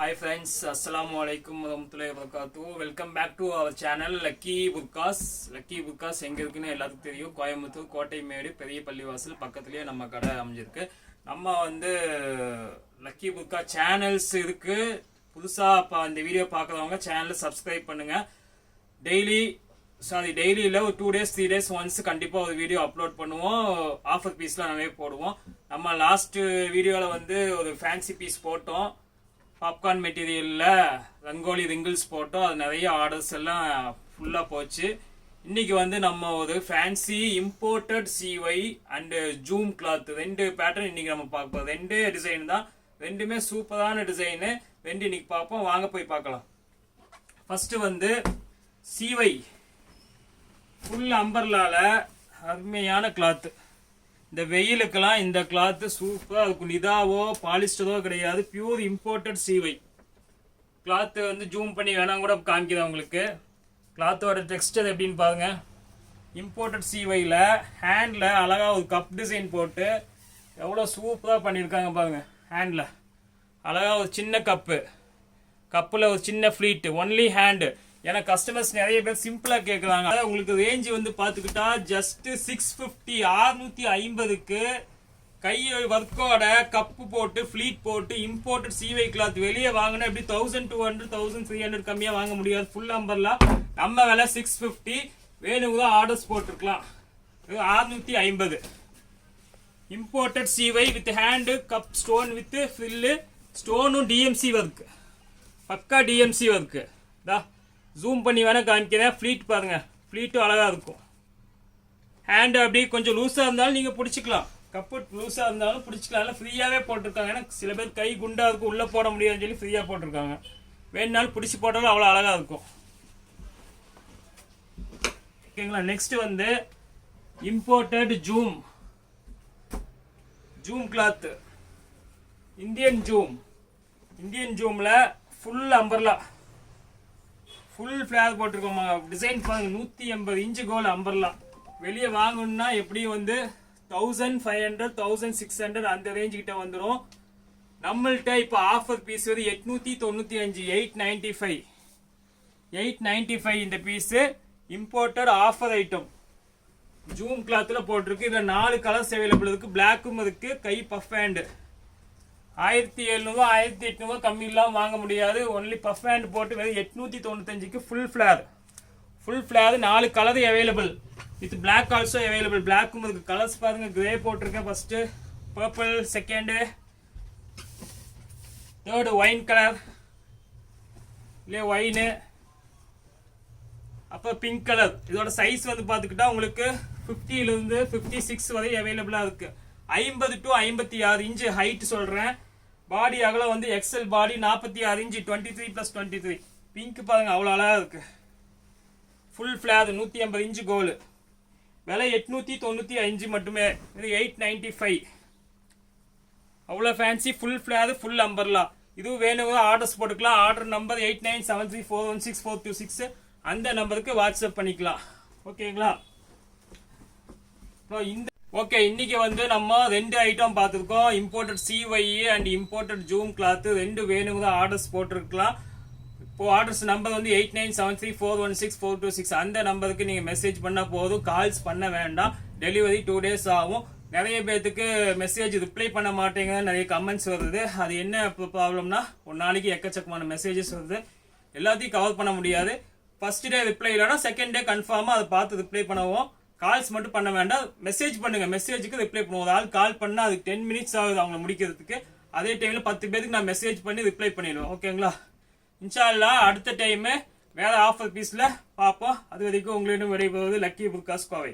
Hi friends அஸ்லாம் அலைக்கும் வரமத்துல்லாஹி வரகாத்து welcome back to our channel lucky புக்காஸ் lucky புக்காஸ் எங்கே இருக்குன்னு எல்லாத்துக்கும் தெரியும். கோயம்புத்தூர் கோட்டைமேடு பெரிய பள்ளிவாசல் பக்கத்துலேயே நம்ம கடை அமைஞ்சிருக்கு. நம்ம வந்து லக்கி புர்கா சேனல்ஸ் இருக்குது புதுசாக இப்போ இந்த வீடியோ பார்க்குறவங்க சேனலை சப்ஸ்கிரைப் பண்ணுங்கள் டெய்லி சாரி டெய்லி இல்லை ஒரு two days three days once கண்டிப்பாக ஒரு வீடியோ அப்லோட் பண்ணுவோம். ஆஃபர் பீஸ்லாம் நிறைய போடுவோம். நம்ம லாஸ்ட் வீடியோவில் வந்து ஒரு ஃபேன்சி பீஸ் போட்டோம். பாப்கார்ன் மெட்டீரியலில் ரங்கோலி ரிங்கிள்ஸ் போட்டோம். அது நிறைய ஆர்டர்ஸ் எல்லாம் ஃபுல்லாக போச்சு. இன்றைக்கி வந்து நம்ம ஒரு ஃபேன்சி இம்போர்ட்டட் சிவை அண்டு ஜூம் கிளாத் ரெண்டு பேட்டர்ன் இன்னைக்கு நம்ம பார்ப்போம் ரெண்டே டிசைன் தான். ரெண்டுமே சூப்பரான டிசைனு ரெண்டு இன்னைக்கு பார்ப்போம். வாங்க போய் பார்க்கலாம். ஃபஸ்ட்டு வந்து சிவை ஃபுல் அம்பர்லால அருமையான கிளாத்து இந்த வெயிலுக்கெல்லாம் இந்த கிளாத்து சூப்பராக இருக்கும் நிதாவோ பாலிஸ்டரோ கிடையாது. பியூர் இம்போர்ட்டட் சீவை கிளாத்து வந்து ஜூம் பண்ணி வேணாம் கூட காமிக்கிறேன் உங்களுக்கு? கிளாத்தோட டெக்ஸ்டர் எப்படின்னு பாருங்க. இம்போர்ட்டட் சீவையில் ஹேண்டில் அழகாக ஒரு கப் டிசைன் போட்டு எவ்வளோ சூப்பராக பண்ணியிருக்காங்க பாருங்கள் ஹேண்டில் அழகாக ஒரு சின்ன கப்பு கப்பில் ஒரு சின்ன ஃப்ளீட்டு ஒன்லி ஹேண்டு ஏன்னா கஸ்டமர்ஸ் நிறைய பேர் சிம்பிளாக கேட்குறாங்க அதாவது உங்களுக்கு ரேஞ்ச் வந்து பார்த்துக்கிட்டா ஜஸ்ட் சிக்ஸ் ஃபிஃப்டி ஆறுநூற்றி ஐம்பதுக்கு கை ஒர்க்கோட கப்பு போட்டு ஃப்ளீட் போட்டு இம்போர்ட்டட் சீவை கிளாத் வெளியே வாங்கினா எப்படி thousand two hundred thousand three hundred கம்மியாக வாங்க முடியாது. ஃபுல் நம்பர்லாம் நம்ம விலை சிக்ஸ் ஃபிஃப்டி வேணுங்க தான் ஆர்டர்ஸ் போட்டிருக்கலாம் ஆறுநூற்றி ஐம்பது. Imported சீவை with hand cup stone with fill ஸ்டோனும் DMC work பக்கா டிஎம்சி ஒர்க்கு தா ஜூம் பண்ணி வேணால் காமிக்கிறேன். ஃப்ளீட் பாருங்கள் ஃப்ளீட்டும் அழகாக இருக்கும். ஹேண்டு அப்படி கொஞ்சம் லூஸாக இருந்தாலும் நீங்கள் பிடிச்சிக்கலாம். கப்பு லூஸாக இருந்தாலும் பிடிச்சிக்கலாம். இல்லை ஃப்ரீயாகவே போட்டிருக்காங்க. ஏன்னா சில பேர் கை குண்டாக இருக்கும். உள்ளே போட முடியாதுன்னு சொல்லி ஃப்ரீயாக போட்டிருக்காங்க. வேணுனாலும் பிடிச்சி போட்டாலும் அவ்வளோ அழகாக இருக்கும். ஓகேங்களா? நெக்ஸ்ட்டு வந்து imported zoom zoom cloth Indian zoom Indian ஜூமில் full umbrella full flare போட்டிருக்கோம் டிசைன் பாருங்கள் நூற்றி எண்பது இன்ச்சு கோல் அம்பர்லாம் வெளியே வாங்கணும்னா எப்படியும் வந்து thousand five hundred thousand six hundred அந்த ரேஞ்ச் கிட்ட வந்துடும் நம்மள்கிட்ட இப்போ ஆஃபர் பீஸ் வந்து எட்நூற்றி தொண்ணூற்றி அஞ்சு eight ninety five eight ninety five இந்த piece imported offer item zoom கிளாத்தில் போட்டிருக்கு. இதில் நாலு கலர்ஸ் அவைலபிள் இருக்குது பிளாக்கும் இருக்குது கை பஃப் ஹேண்டு ஆயிரத்தி எழுநூறுவா ஆயிரத்தி எட்நூறுவா கம்மி இல்லாமல் வாங்க முடியாது. ஒன்லி பஃப் ஹேண்ட் போட்டு வெறும் எட்நூற்றி தொண்ணூத்தஞ்சுக்கு ஃபுல் ஃப்ளேர் ஃபுல் ஃப்ளேர் நாலு colour available with black also available பிளாக்கும் இருக்குது கலர்ஸ் பாருங்கள் கிரே போட்டிருக்கேன் first purple second third wine colour இல்லையே ஒயினு அப்போ பிங்க் கலர் இதோட சைஸ் வந்து பார்த்துக்கிட்டா உங்களுக்கு 50 இருந்து ஃபிஃப்டி சிக்ஸ் வரை அவைலபிளாக இருக்குது ஐம்பது டு ஐம்பத்தி ஆறு இன்ச்சு ஹைட் சொல்கிறேன் பாடி அகலம் வந்து எக்ஸல் பாடி நாற்பத்தி ஆறு inch twenty three plus twenty three pink பாருங்க அவ்வளோ அழகாக இருக்கு. ஃபுல் ஃப்ளார் நூற்றி ஐம்பது இன்ச்சு கோலு விலை எட்நூற்றி தொண்ணூற்றி அஞ்சு மட்டுமே இது எயிட் நைன்டி ஃபைவ் அவ்வளோ fancy full flare full umbrella இதுவும் வேணுங்க ஆர்டர்ஸ் போட்டுக்கலாம். Order number eight nine seven three four one six four two six அந்த நம்பருக்கு வாட்ஸ்அப் பண்ணிக்கலாம். ஓகேங்களா இந்த ஓகே இன்னைக்கு வந்து நம்ம ரெண்டு ஐட்டம் பார்த்துருக்கோம். இம்போர்ட்டட் சிஒய் அண்ட் இம்போர்ட்டட் ஜூம் கிளாத்து ரெண்டு வேணுங்க ஆர்டர்ஸ் போட்டிருக்கலாம். இப்போ ஆர்டர்ஸ் நம்பர் வந்து eight nine seven three four one six four two six அந்த நம்பருக்கு நீங்கள் மெசேஜ் பண்ணால் போதும். கால்ஸ் பண்ண வேண்டாம். டெலிவரி டூ டேஸ் ஆகும். நிறைய பேர்த்துக்கு மெசேஜ் ரிப்ளை பண்ண மாட்டேங்குது நிறைய கமெண்ட்ஸ் வருது. அது என்ன ப்ராப்ளம்னா ஒரு நாளைக்கு எக்கச்சக்கமான மெசேஜஸ் வருது. எல்லாத்தையும் கவர் பண்ண முடியாது. ஃபர்ஸ்ட் டே ரிப்ளை இல்லைனா செகண்ட் டே கன்ஃபார்மாக அதை பார்த்து ரிப்ளை பண்ணுவோம். கால்ஸ் மட்டும் பண்ண வேண்டாம். மெசேஜ் பண்ணுங்க. மெசேஜுக்கு ரிப்ளை பண்ணுவோம். ஒரு ஆள் கால் பண்ணால் அதுக்கு டென் மினிட்ஸ் ஆகுது அவங்க முடிக்கிறதுக்கு. அதே டைமில் பத்து பேருக்கு நான் மெசேஜ் பண்ணி ரிப்ளை பண்ணிடுவேன். ஓகேங்களா இன்ஷால்லா அடுத்த டைமு வேறு ஆஃபர் பீஸில் பார்ப்போம். அது வரைக்கும் உங்களிடம் விடைபெறுவது லக்கி புக்காஸ் கோவை